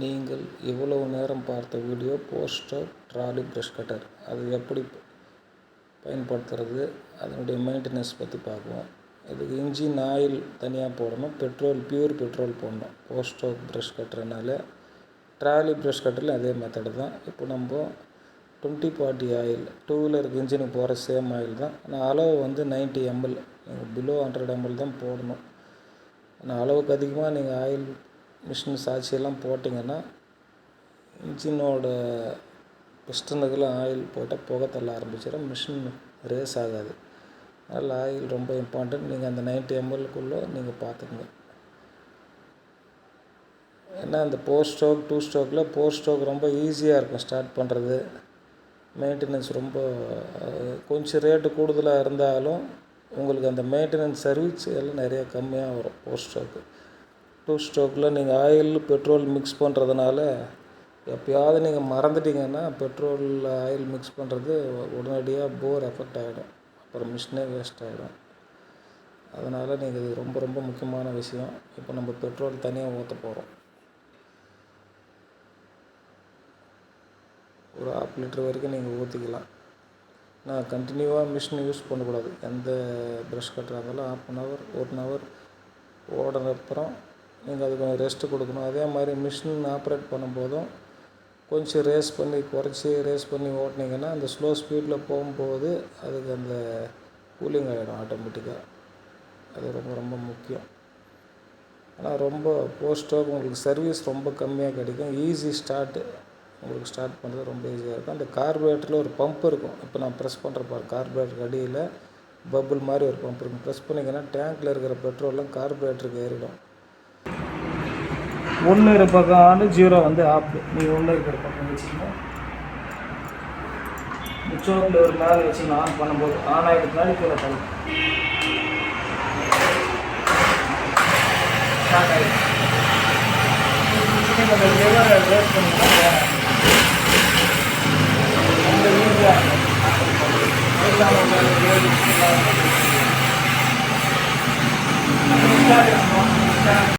நீங்கள் இவ்வளவு நேரம் பார்த்த video poster trolley brush cutter அது எப்படி பயன்படுத்துறது? அதனுடைய மெயின்டெனன்ஸ் பற்றி பார்க்குவோம் இதுக்கு இன்ஜின் ஆயில் தனியாக போடணும். பெட்ரோல் பியூர் பெட்ரோல் போடணும். போஸ்டர் ப்ரஷ் கட்டுறதுனால ட்ராலி ப்ரஷ் கட்டரில் அதே மெத்தடு தான். இப்போ நம்ம டுவெண்ட்டி ஃபார்ட்டி ஆயில் டூ வீலருக்கு இன்ஜினுக்கு போகிற சேம் ஆயில் தான். ஆனால் அளவு வந்து நைன்ட்டி எம்எல் நீங்கள் பிலோ ஹண்ட்ரட் எம்எல் தான் போடணும். ஆனால் அளவுக்கு அதிகமாக நீங்கள் ஆயில் மிஷின் சாட்சியெல்லாம் போட்டிங்கன்னா இன்ஜினோட பிஸ்டனுக்கெல்லாம் ஆயில் போட்டால் புகை தள்ள ஆரம்பிச்சிடும் மிஷின் ரேஸ் ஆகாது. அதனால் ஆயில் ரொம்ப இம்பார்ட்டன்ட் நீங்கள் அந்த நைன்ட்டி எம்எல்க்குள்ளே நீங்கள் பார்த்துக்குங்க. ஏன்னா அந்த ஃபோர் ஸ்ட்ரோக் டூ ஸ்ட்ரோக்கில் ஃபோர் ஸ்ட்ரோக் ரொம்ப ஈஸியாக இருக்கும் ஸ்டார்ட் பண்ணுறது மெயின்டெனன்ஸ் ரொம்ப கொஞ்சம் ரேட்டு கூடுதலாக இருந்தாலும் உங்களுக்கு அந்த மெயின்டெனன்ஸ் சர்வீஸ் எல்லாம் நிறைய கம்மியாக வரும் ஃபோர் ஸ்ட்ரோக்கு டூ ஸ்ட்ரோக்கில் நீங்கள் ஆயில் பெட்ரோல் மிக்ஸ் பண்ணுறதுனால எப்பயாவது நீங்கள் மறந்துட்டீங்கன்னா பெட்ரோலில் ஆயில் மிக்ஸ் பண்ணுறது உடனடியாக போர் எஃபெக்ட் ஆகிடும் அப்புறம் மிஷினே வேஸ்ட் ஆகிடும் அதனால் நீங்கள் இது ரொம்ப ரொம்ப முக்கியமான விஷயம். இப்போ நம்ம பெட்ரோல் தனியாக ஊற்ற போகிறோம் ஒரு ஆஃப் லிட்டர் வரைக்கும் நீங்கள் ஊற்றிக்கலாம் நான் கண்டினியூவாக மிஷின் யூஸ் பண்ணக்கூடாது. எந்த ப்ரஷ் கட்டுறாங்களோ இருந்தாலும் half an hour one hour ஓடுறப்புறம் நீங்கள் அதுக்கு கொஞ்சம் ரெஸ்ட்டு கொடுக்கணும். அதே மாதிரி மிஷின் ஆப்ரேட் பண்ணும்போதும் கொஞ்சம் ரேஸ் பண்ணி குறைச்சி ரேஸ் பண்ணி ஓட்டினீங்கன்னா அந்த ஸ்லோ ஸ்பீடில் போகும்போது அதுக்கு அந்த கூலிங் ஆகிடும் ஆட்டோமேட்டிக்காக அது ரொம்ப ரொம்ப முக்கியம். ஆனால் ரொம்ப போஸ்ட்டாக உங்களுக்கு சர்வீஸ் ரொம்ப கம்மியாக கிடைக்கும். ஈஸி ஸ்டார்ட்டு உங்களுக்கு ஸ்டார்ட் பண்ணுறது ரொம்ப ஈஸியாக இருக்கும். அந்த கார்பரேட்டரில் ஒரு பம்ப் இருக்கும். இப்போ நான் ப்ரெஸ் பண்ணுற பாரு கார்பரேட்டர் அடியில் பபுள் மாதிரி ஒரு பம்ப் இருக்கும். ப்ரெஸ் பண்ணிங்கன்னா டேங்க்கில் இருக்கிற பெட்ரோல்லாம் கார்பரேட்டருக்கு ஏறிடும். ஒன்று இருக்கிற பக்கம் ஜீரோ வந்து ஆப்பு நீங்கள் ஒன்று இருக்கிற பக்கம் வச்சுக்கணும் இந்த ஒரு மேலே வச்சு ஆன் பண்ணும்போது ஆன் ஆகிட்டு பின்னாடி கீழே தள்ளு. ஸ்டார்ட் ஆகிடும்